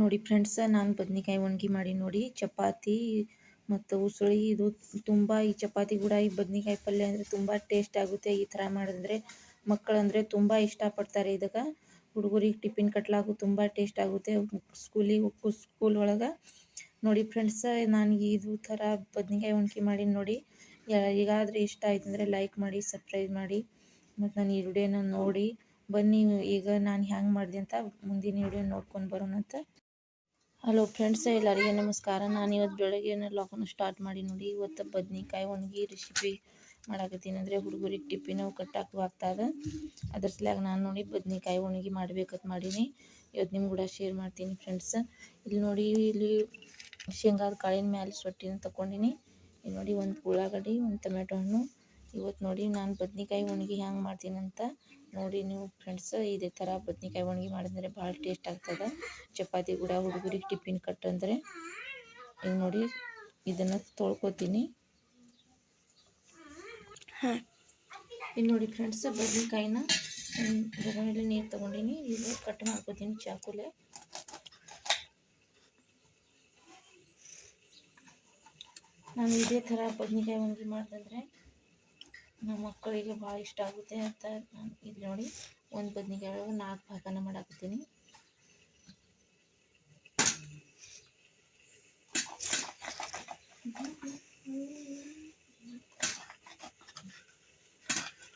ನೋಡಿ ಫ್ರೆಂಡ್ಸ್ ನಾನು ಬದ್ನಿಕಾಯಿ ಒಣಗಿ ಮಾಡಿ ನೋಡಿ. ಚಪಾತಿ ಮತ್ತು ಉಸುಳಿ, ಇದು ತುಂಬ ಈ ಚಪಾತಿ ಕೂಡ ಈ ಬದ್ನಿಕಾಯಿ ಪಲ್ಯ ಅಂದರೆ ತುಂಬ ಟೇಸ್ಟ್ ಆಗುತ್ತೆ ಈ ಥರ ಮಾಡಿದ್ರೆ. ಮಕ್ಕಳಂದರೆ ತುಂಬ ಇಷ್ಟಪಡ್ತಾರೆ ಇದಕ್ಕೆ. ಹುಡುಗರಿಗೆ ಟಿಫಿನ್ ಕಟ್ಲಾಗು ತುಂಬ ಟೇಸ್ಟ್ ಆಗುತ್ತೆ ಸ್ಕೂಲಿಗೆ ಸ್ಕೂಲ್ ಒಳಗೆ. ನೋಡಿ ಫ್ರೆಂಡ್ಸ್ ನನಗೆ ಇದು ಥರ ಬದ್ನಿಕಾಯಿ ಒಣಗಿ ಮಾಡಿ ನೋಡಿ. ಯಾರಿಗಾದ್ರೆ ಇಷ್ಟ ಆಯ್ತು ಅಂದರೆ ಲೈಕ್ ಮಾಡಿ ಸಬ್ಸ್ಕ್ರೈಬ್ ಮಾಡಿ. ಮತ್ತು ನಾನು ಈ ವಿಡಿಯೋನ ನೋಡಿ. ಬನ್ನಿ, ಈಗ ನಾನು ಹ್ಯಾಂಗೆ ಮಾಡಿದೆ ಅಂತ ಮುಂದಿನ ವಿಡಿಯೋ ನೋಡ್ಕೊಂಡು ಬರೋಣ ಅಂತ ಹಲೋ ಫ್ರೆಂಡ್ಸ್ ಎಲ್ಲರಿಗೆ ನಮಸ್ಕಾರ. ನಾನು ಇವತ್ತು ಬೆಳಗ್ಗೆ ಲಾಕನ್ನು ಸ್ಟಾರ್ಟ್ ಮಾಡಿ ನೋಡಿ. ಇವತ್ತು ಬದ್ನಿಕಾಯಿ ಒಣಗಿ ರೆಸಿಪಿ ಮಾಡಾಕತ್ತೀನಿ ಅಂದರೆ ಹುಡುಗರಿಗೆ ಅವು ಕಟ್ಟಾಕು ಆಗ್ತದ ಅದ್ರ ಸಲಾಗ ನಾನು ನೋಡಿ ಬದ್ನಿಕಾಯಿ ಒಣಗಿ ಮಾಡ್ಬೇಕಂತ ಮಾಡೀನಿ. ಇವತ್ತು ನಿಮ್ಮ ಕೂಡ ಶೇರ್ ಮಾಡ್ತೀನಿ ಫ್ರೆಂಡ್ಸ್ ಇಲ್ಲಿ ನೋಡಿ ಇಲ್ಲಿ ಶೇಂಗಾದ ಕಾಳಿನ ಮ್ಯಾಲೆ ಸೊಟ್ಟಿನ ತಗೊಂಡಿನಿ ಇಲ್ಲಿ ನೋಡಿ ಒಂದು ಉಳ್ಳಾಗಡ್ಡಿ, ಒಂದು ಟೊಮೆಟೊ ಹಣ್ಣು. ಇವತ್ತು ನೋಡಿ ನಾನು ಬದ್ನಿಕಾಯಿ ಒಣಗಿ ಹ್ಯಾಂಗೆ ಮಾಡ್ತೀನಿ ಅಂತ ನೋಡಿ ನೀವು ಫ್ರೆಂಡ್ಸ್ ಇದೇ ಥರ ಬದ್ನಿಕಾಯಿ ಒಣಗಿ ಮಾಡಿದ್ರೆ ಭಾಳ ಟೇಸ್ಟ್ ಆಗ್ತದೆ. ಚಪಾತಿ ಕೂಡ ಹುಡುಗರಿಗೆ ಟಿಫಿನ್ ಕಟ್ ಅಂದ್ರೆ ಈಗ ನೋಡಿ ಇದನ್ನು ತೊಳ್ಕೊತೀನಿ. ಹಾಂ ಇಲ್ಲಿ ನೋಡಿ ಫ್ರೆಂಡ್ಸ್ ಬದ್ನಿಕಾಯಿನ ಬೊಗಣಲ್ಲಿ ನೀರು ತಗೊಂಡಿನಿ. ಈಗ ಕಟ್ ಮಾಡ್ಕೊತೀನಿ ಚಾಕುಲೆ. ನಾನು ಇದೇ ಥರ ಬದ್ನಿಕಾಯಿ ಒಣಗಿ ಮಾಡಿದ್ರೆ ನಮ್ಮ ಮಕ್ಕಳಿಗೆ ಭಾಳ ಇಷ್ಟ ಆಗುತ್ತೆ ಅಂತ ನಾನು ಇಲ್ಲಿ ನೋಡಿ ಒಂದು ಬದ್ನಿಕಾಯಿ ಒಳಗೆ ನಾಲ್ಕು ಭಾಗನ ಮಾಡಾಕತ್ತೀನಿ.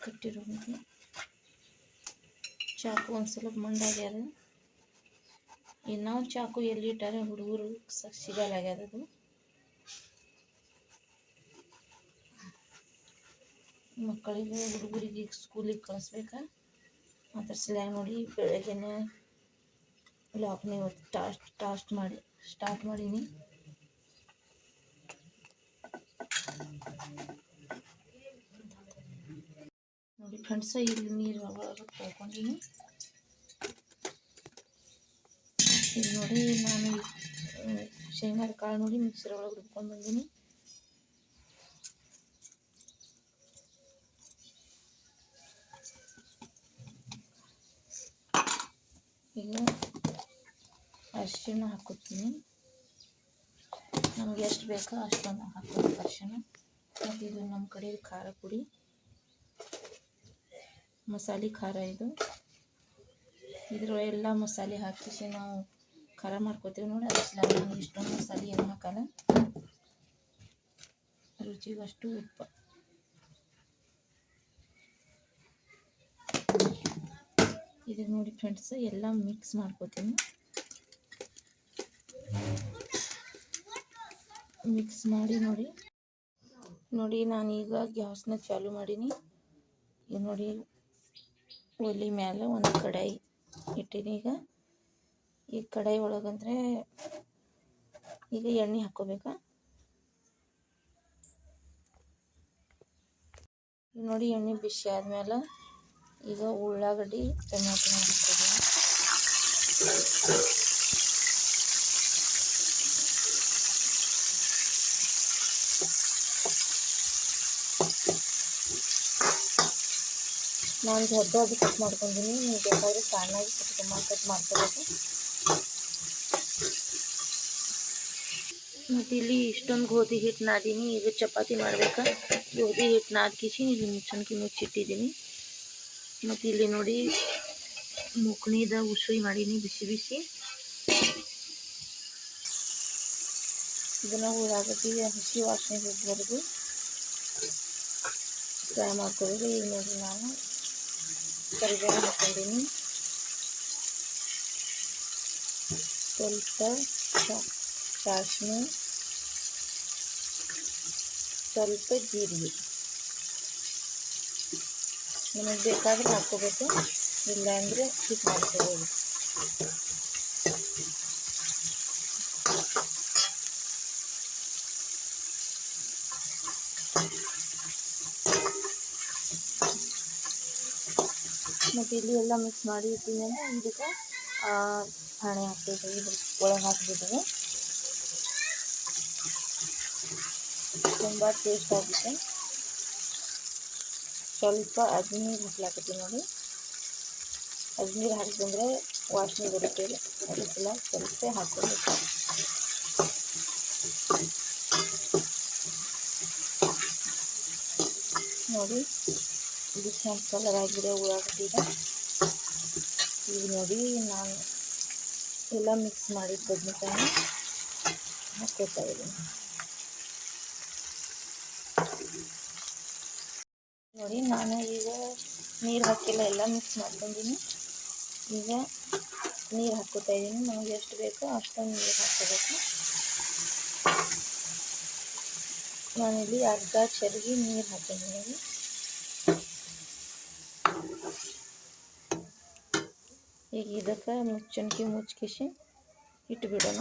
ಕಟ್ಟಿರೋದು ಚಾಕು ಒಂದು ಸ್ವಲ್ಪ ಮಂಡಾಗ್ಯದ ಇನ್ನೊಂದು ಚಾಕು ಎಲ್ಲಿ ಇಟ್ಟಾರೆ ಹುಡುಗರು ಸಿಗಲಾಗ್ಯದ ಅದು. ಮಕ್ಕಳಿಗೆ ಹುಡುಗರಿಗೆ ಸ್ಕೂಲಿಗೆ ಕಳಿಸ್ಬೇಕಾ. ಅದ್ರ ಸಲುವಾಗಿ ನೋಡಿ ಬೆಳಗ್ಗೆನೆ ಲಾಕ್ನ ಇವತ್ತು ಟಾಸ್ಟ್ ಟಾಸ್ಟ್ ಮಾಡಿ ಸ್ಟಾರ್ಟ್ ಮಾಡೀನಿ. ನೋಡಿ ಫ್ರೆಂಡ್ಸ ಇಲ್ಲಿ ನೀರು ಒಳಗೆ ತೊಳ್ಕೊಂಡಿನಿ. ಇಲ್ಲಿ ನೋಡಿ ನಾನು ಶೇಂಗಾದ ಕಾಳು ನೋಡಿ ಮಿಕ್ಸರ್ ಒಳಗೆ ರುಬ್ಕೊಂಡು ಬಂದೀನಿ. ಈಗ ಅರಿಶಿಣ ಹಾಕೋತೀನಿ ನಮ್ಗೆ ಎಷ್ಟು ಬೇಕೋ ಅಷ್ಟೊಂದು ಹಾಕೋದು ಅರಿಶಿಣ. ಮತ್ತು ಇದು ನಮ್ಮ ಕಡೆ ಖಾರ ಪುಡಿ. ಮಸಾಲೆ ಖಾರ ಇದು. ಇದ್ರೊಳಗೆಲ್ಲ ಮಸಾಲೆ ಹಾಕಿಸಿ ನಾವು ಖಾರ ಮಾಡ್ಕೋತೀವಿ. ನೋಡಿ ಅರ್ಶಿನ ನಾನು ಇಷ್ಟೊಂದು ಮಸಾಲೆ ಏನು ಹಾಕಲ್ಲ. ರುಚಿಗಷ್ಟು ಉಪ್ಪು. ಇದಕ್ಕೆ ನೋಡಿ ಫ್ರೆಂಡ್ಸ್, ಎಲ್ಲ ಮಿಕ್ಸ್ ಮಾಡ್ಕೋತೀನಿ. ಮಿಕ್ಸ್ ಮಾಡಿ ನೋಡಿ. ನೋಡಿ ನಾನೀಗ ಗ್ಯಾಸ್ನ ಚಾಲು ಮಾಡೀನಿ. ಈಗ ನೋಡಿ, ಒಲೆ ಮೇಲೆ ಒಂದು ಕಡಾಯಿ ಇಟ್ಟೀನಿ ಈಗ. ಈ ಕಡಾಯಿ ಒಳಗಂದ್ರೆ ಈಗ ಎಣ್ಣೆ ಹಾಕ್ಕೋಬೇಕಾ ನೋಡಿ, ಎಣ್ಣೆ ಬಿಸಿ ಆದಮೇಲೆ ಈಗ ಉಳ್ಳಾಗಡ್ಡಿ ಟೊಮ್ಯಾಟೊ ಹಾಕ್ತಿದ್ದೀನಿ ನಾನು ದೊಡ್ಡ ದೊಡ್ಡ ಕಟ್ ಮಾಡ್ಕೊಂಡಿನಿ ನೀವು ಬೇಕಾದರೆ ಸಣ್ಣಾಗಿ ಕಟ್ ಕಟ್ ಮಾಡ್ಕೋಬೇಕು. ಮತ್ತು ಇಲ್ಲಿ ಇಷ್ಟೊಂದು ಗೋಧಿ ಹಿಟ್ಟು ನಾದೀನಿ. ಈಗ ಚಪಾತಿ ಮಾಡ್ಬೇಕಾ. ಗೋಧಿ ಹಿಟ್ಟು ನಾದ್ಕಿಸಿ, ಇಲ್ಲಿ ಮುಚ್ಚನ್ಕಿ ಮುಚ್ಚಿಟ್ಟಿದ್ದೀನಿ ಮತ್ತು ಇಲ್ಲಿ ನೋಡಿ ಮುಕ್ಣಿದ ಉಸುಳಿ ಮಾಡೀನಿ ಬಿಸಿ ಬಿಸಿ ಇದನ್ನು ಉಳ್ಳಾಗಡ್ಡಿ ಹಸಿ ವಾಸನೆ ಹೋಗ್ಬಾರ್ದು ಫ್ರೈ ಮಾಡ್ಕೊಳ್ಳೋದು ಈಗ ನೋಡಿ ನಾನು ಕರಿಬೇವು ಹಾಕ್ಕೊಂಡಿನಿ ಸ್ವಲ್ಪ ಸಾಸಿವೆ ಸ್ವಲ್ಪ ಜೀರಿಗೆ ನಿಮಗೆ ಬೇಕಾದರೆ ಹಾಕ್ಕೋಬೇಕು ಇಲ್ಲ ಅಂದರೆ ಸ್ಕಿಪ್ ಮಾಡ್ಕೋಬೋದು ಮತ್ತು ಇಲ್ಲಿ ಎಲ್ಲ ಮಿಕ್ಸ್ ಮಾಡಿ ಇಟ್ಟಿದ್ದೀನಿ ಅಂದರೆ ಇದಕ್ಕೆ ಹಣೆ ಹಾಕ್ಬೇಕು ಇದ್ರ ಒಳಗೆ ಹಾಕಿಬಿಟ್ಟಿದೆ ತುಂಬ ಟೇಸ್ಟ್ ಆಗುತ್ತೆ ಸ್ವಲ್ಪ ಅಜ್ನೀರು ಹಾಕ್ಲಾಕತ್ತೀನಿ ನೋಡಿ. ಅಜ್ನೀರು ಹಾಕಿದ್ರೆ ವಾಸನೆ ಬರುತ್ತೆ ಅದಕ್ಕೆಲ್ಲ ಸ್ವಲ್ಪ ಹಾಕೋಬೇಕು ನೋಡಿ, ಇದು ಕೆಂಪು ಕಲರ್ ಆಗಿದೆ, ಉಳ್ಳಾಗಡ್ಡಿದ. ಈಗ ನೋಡಿ ನಾನು ಎಲ್ಲ ಮಿಕ್ಸ್ ಮಾಡಿದ ಬದ್ನೆಕಾಯಿನ ಹಾಕೋತಾ ಇದ್ದೀನಿ. ನೋಡಿ, ನಾನು ಈಗ ನೀರು ಹಾಕಿಲ್ಲ, ಎಲ್ಲ ಮಿಕ್ಸ್ ಮಾಡ್ಕೊಂಡಿನಿ. ಈಗ ನೀರು ಹಾಕೋತಾ ಇದ್ದೀನಿ ನಮಗೆ ಎಷ್ಟು ಬೇಕೋ ಅಷ್ಟೊಂದು ನೀರು ಹಾಕೋಬೇಕು ನಾನಿಲ್ಲಿ ಅರ್ಧ ಚರಿಗೆ ನೀರು ಹಾಕಿದ್ದೀನಿ ಈಗ ಇದಕ್ಕೆ ಮುಚ್ಚಣಿಕೆ ಮುಚ್ಚಿಸಿ ಇಟ್ಬಿಡೋಣ.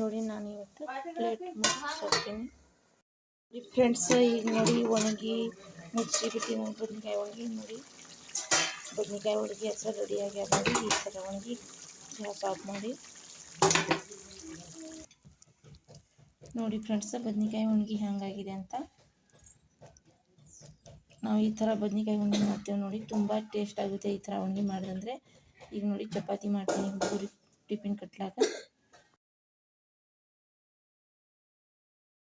ನೋಡಿ ನಾನು ಇವತ್ತು ಪ್ಲೇಟ್ ಮುಚ್ಚಿಸ್ತೀನಿ ಫ್ರೆಂಡ್ಸ್ ಈಗ ನೋಡಿ, ಒಣಗಿ ಮುಚ್ಚಿ ಬಿಟ್ಟು ಬದನೆಕಾಯಿ ಒಣಗಿ, ನೋಡಿ. ಬದನೆಕಾಯಿ ಒಣಗಿ, ಹತ್ರ ರೆಡಿ ಆಗ್ಯಾವ ನೋಡಿ ಈ ಥರ ಒಣಗಿ ಗ್ಯಾಸ್ ಆಫ್ ಮಾಡಿ. ನೋಡಿ ಫ್ರೆಂಡ್ಸ್ ಬದನೆಕಾಯಿ ಒಣಗಿ ಹೆಂಗಾಗಿದೆ ಅಂತ. ನಾವು ಈ ಥರ ಬದನೆಕಾಯಿ ಒಣಗಿ ಮಾಡ್ತೇವೆ ನೋಡಿ. ತುಂಬ ಟೇಸ್ಟ್ ಆಗುತ್ತೆ ಈ ಥರ ಒಣಗಿ ಮಾಡಿದಂದ್ರೆ. ಈಗ ನೋಡಿ, ಚಪಾತಿ ಮಾಡ್ತೀನಿ ಟಿಫಿನ್ ಕಟ್ಲಾಕ